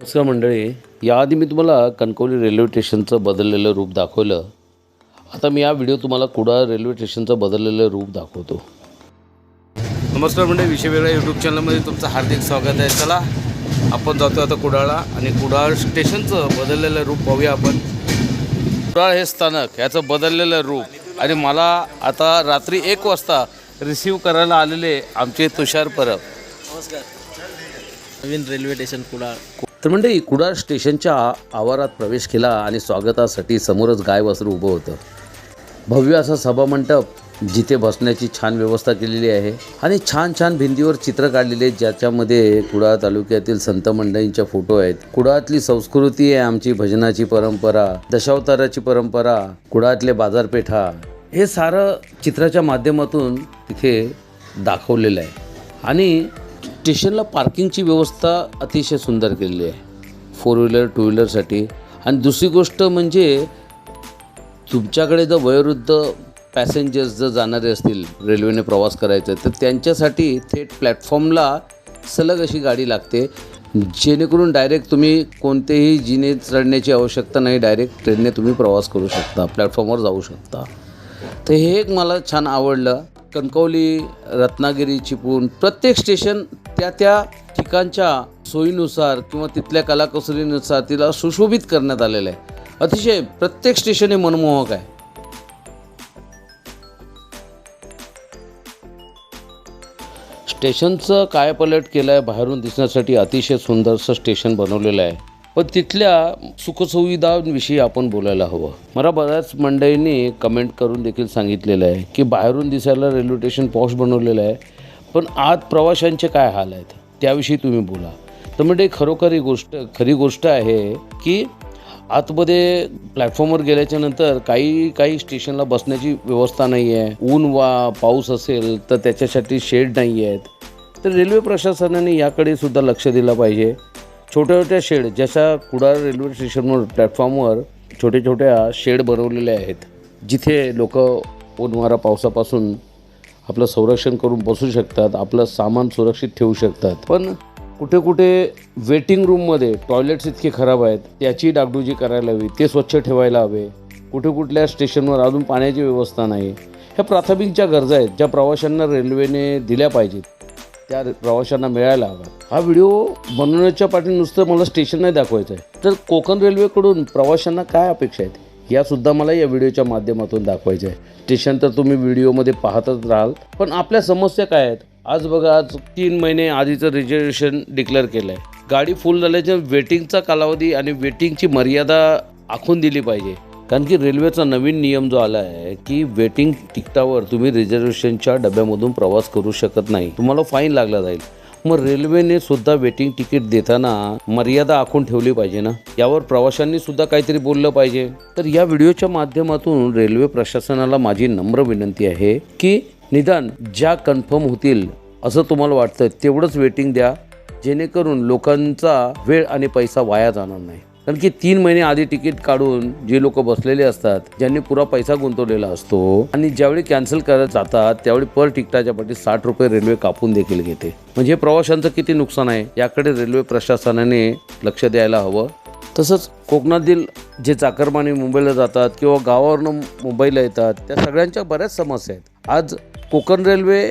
नमस्कार मंडळी याआधी मी तुम्हाला कणकवली रेल्वे स्टेशनचं बदललेलं रूप दाखवलं. आता मी या व्हिडिओ तुम्हाला कुडाळ रेल्वे स्टेशनचं बदललेलं रूप दाखवतो. नमस्कार मंडळी विषय वेगळ्या यूट्यूब चॅनलमध्ये तुमचं हार्दिक स्वागत आहे. चला आपण जातो आता कुडाळला आणि कुडाळ स्टेशनचं बदललेलं रूप पाहूया आपण. कुडाळ हे स्थानक याचं बदललेलं रूप. आणि मला आता रात्री एक वाजता रिसीव करायला आलेले आमचे तुषार परब. नमस्कार. नवीन रेल्वे स्टेशन कुडाळ. तर म्हणजे कुडाळ स्टेशनच्या आवारात प्रवेश केला आणि स्वागतासाठी समोरच गाय वासरू उभं होतं. भव्य असा सभामंडप जिथे बसण्याची छान व्यवस्था केलेली आहे आणि छान छान भिंतीवर चित्र काढलेले आहेत ज्याच्यामध्ये कुडाळ तालुक्यातील संत मंडळींच्या फोटो आहेत. कुडाळातली संस्कृती आहे आमची भजनाची परंपरा दशावताराची परंपरा कुडाळातले बाजारपेठा हे सारं चित्राच्या माध्यमातून तिथे दाखवलेलं आहे. आणि स्टेशनला पार्किंगची व्यवस्था अतिशय सुंदर केलेली आहे. फोर व्हीलर टू व्हीलरसाठी आणि दुसरी गोष्ट म्हणजे तुमच्याकडे जर वयोवृद्ध पॅसेंजर्स जर जाणारे असतील रेल्वेने प्रवास करायचा तर त्यांच्यासाठी थेट प्लॅटफॉर्मला सलग अशी गाडी लागते. जेणेकरून डायरेक्ट तुम्ही कोणतेही जिने चढण्याची आवश्यकता नाही डायरेक्ट ट्रेनने तुम्ही प्रवास करू शकता प्लॅटफॉर्मवर जाऊ शकता. तर हे एक मला छान आवडलं. कणकवली रत्नागिरी चिपळूण प्रत्येक स्टेशन त्या त्या ठिकाणच्या सोयीनुसार किंवा तिथल्या कलाकुसरीनुसार तिला सुशोभित करण्यात आलेलं आहे. अतिशय प्रत्येक स्टेशन हे मनमोहक आहे. स्टेशनचं कायापलट केलं आहे बाहेरून दिसण्यासाठी अतिशय सुंदरसं स्टेशन बनवलेलं आहे. पण तिथल्या सुखसुविधांविषयी आपण बोलायला हवं. मला बऱ्याच मंडळींनी कमेंट करून देखील सांगितलेलं आहे की बाहेरून दिसायला रेल्वे स्टेशन पॉश बनवलेलं आहे पण आत प्रवाशांचे काय हाल आहेत त्याविषयी तुम्ही बोला. तर म्हणजे खरोखर ही गोष्ट खरी गोष्ट आहे की आतमध्ये प्लॅटफॉर्मवर गेल्याच्यानंतर काही काही स्टेशनला बसण्याची व्यवस्था नाही आहे ऊन वा पाऊस असेल तर त्याच्यासाठी शेड नाही आहेत तर रेल्वे प्रशासनाने याकडे सुद्धा लक्ष दिलं पाहिजे. छोट्या छोट्या शेड जशा कुडाळ रेल्वे स्टेशनवर प्लॅटफॉर्मवर छोट्या छोट्या शेड बनवलेल्या आहेत जिथे लोक ओनवारा पावसापासून आपलं संरक्षण करून बसू शकतात आपलं सामान सुरक्षित ठेवू शकतात. पण कुठे कुठे वेटिंग रूममध्ये टॉयलेट्स इतके खराब आहेत त्याची डागडुजी करायला हवी ते स्वच्छ ठेवायला हवे कुठे कुठल्या स्टेशनवर अजून पाण्याची व्यवस्था नाही ह्या प्राथमिक ज्या गरजा आहेत ज्या प्रवाशांना रेल्वेने दिल्या पाहिजेत. त्या प्रवाशांना मिळायला हव्यात हा व्हिडिओ बनवण्याच्या पाठी नुसतं मला स्टेशन नाही दाखवायचं आहे तर कोकण रेल्वेकडून प्रवाशांना काय अपेक्षा आहेत? यासुद्धा मला या व्हिडिओच्या माध्यमातून दाखवायचं आहे स्टेशन तर तुम्ही व्हिडिओमध्ये पाहतच राहाल. पण आपल्या समस्या काय आहेत? आज बघा आज तीन महिने आधीचं रिझर्वेशन डिक्लेअर केलं आहे गाडी फुल झाल्याच्या वेटिंगचा कालावधी आणि वेटिंगची मर्यादा आखून दिली पाहिजे. कारण की रेल्वेचा नवीन नियम जो आला आहे की वेटिंग तिकिटावर तुम्ही रिझर्वेशनच्या डब्यामधून प्रवास करू शकत नाही. तुम्हाला फाईन लागला जाईल. मग रेल्वेने सुद्धा वेटिंग तिकीट देताना मर्यादा आखून ठेवली पाहिजे ना? यावर प्रवाशांनी सुद्धा काहीतरी बोललं पाहिजे. तर या व्हिडिओच्या माध्यमातून रेल्वे प्रशासनाला माझी नम्र विनंती आहे की निदान ज्या कन्फर्म होतील असं तुम्हाला वाटतं तेवढंच वेटिंग द्या जेणेकरून लोकांचा वेळ आणि पैसा वाया जाणार नाही. कारण की तीन महिने आधी तिकीट काढून जे लोक बसलेले असतात ज्यांनी पुरा पैसा गुंतवलेला असतो आणि ज्यावेळी कॅन्सल करत जातात त्यावेळी पर तिकिटाच्या पाठी साठ रुपये रेल्वे कापून देखील घेते. म्हणजे प्रवाशांचं किती नुकसान आहे याकडे रेल्वे प्रशासनाने लक्ष द्यायला हवं. तसंच कोकणातील जे चाकरमानी मुंबईला जातात किंवा गावावरनं मुंबईला येतात त्या सगळ्यांच्या बऱ्याच समस्या आहेत. आज कोकण रेल्वे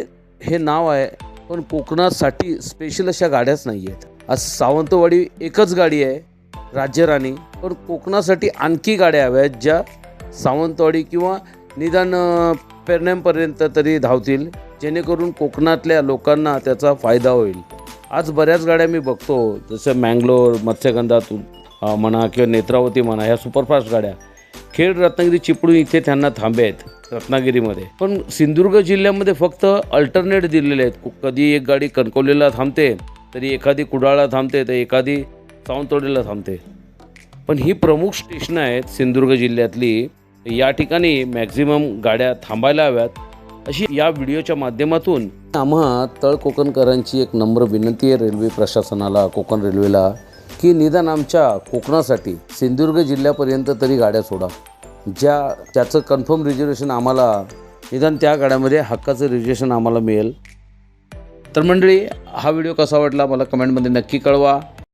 हे नाव आहे पण कोकणासाठी स्पेशल अशा गाड्याच नाही आहेत आज सावंतवाडी एकच गाडी आहे राज्यराणी पण कोकणासाठी आणखी गाड्या हव्या आहेत ज्या सावंतवाडी किंवा निदान पेरण्यापर्यंत तरी धावतील जेणेकरून कोकणातल्या लोकांना त्याचा फायदा होईल. आज बऱ्याच गाड्या मी बघतो जसं मँगलोर मत्स्यगंधातून म्हणा किंवा नेत्रावती म्हणा ह्या सुपरफास्ट गाड्या. खेड रत्नागिरी चिपळूण इथे त्यांना थांबे आहेत रत्नागिरीमध्ये. पण सिंधुदुर्ग जिल्ह्यामध्ये फक्त अल्टरनेट दिलेले आहेत. कधी एक गाडी कणकवलीला थांबते तरी एखादी कुडाळला थांबते तर एखादी सावंतवाडीला थांबते. पण ही प्रमुख स्टेशनं आहेत सिंधुदुर्ग जिल्ह्यातली. या ठिकाणी मॅक्झिमम गाड्या थांबायला हव्यात. अशी या व्हिडिओच्या माध्यमातून आम्हा तळ कोकणकरांची एक नम्र विनंती आहे रेल्वे प्रशासनाला कोकण रेल्वेला की निदान आमच्या कोकणासाठी सिंधुदुर्ग जिल्ह्यापर्यंत तरी गाड्या सोडा. ज्या त्याचं कन्फर्म रिझर्वेशन आम्हाला निदान त्या गाड्यामध्ये हक्काचं रिझर्वेशन आम्हाला मिळेल. तर मंडळी हा व्हिडिओ कसा वाटला मला कमेंटमध्ये नक्की कळवा.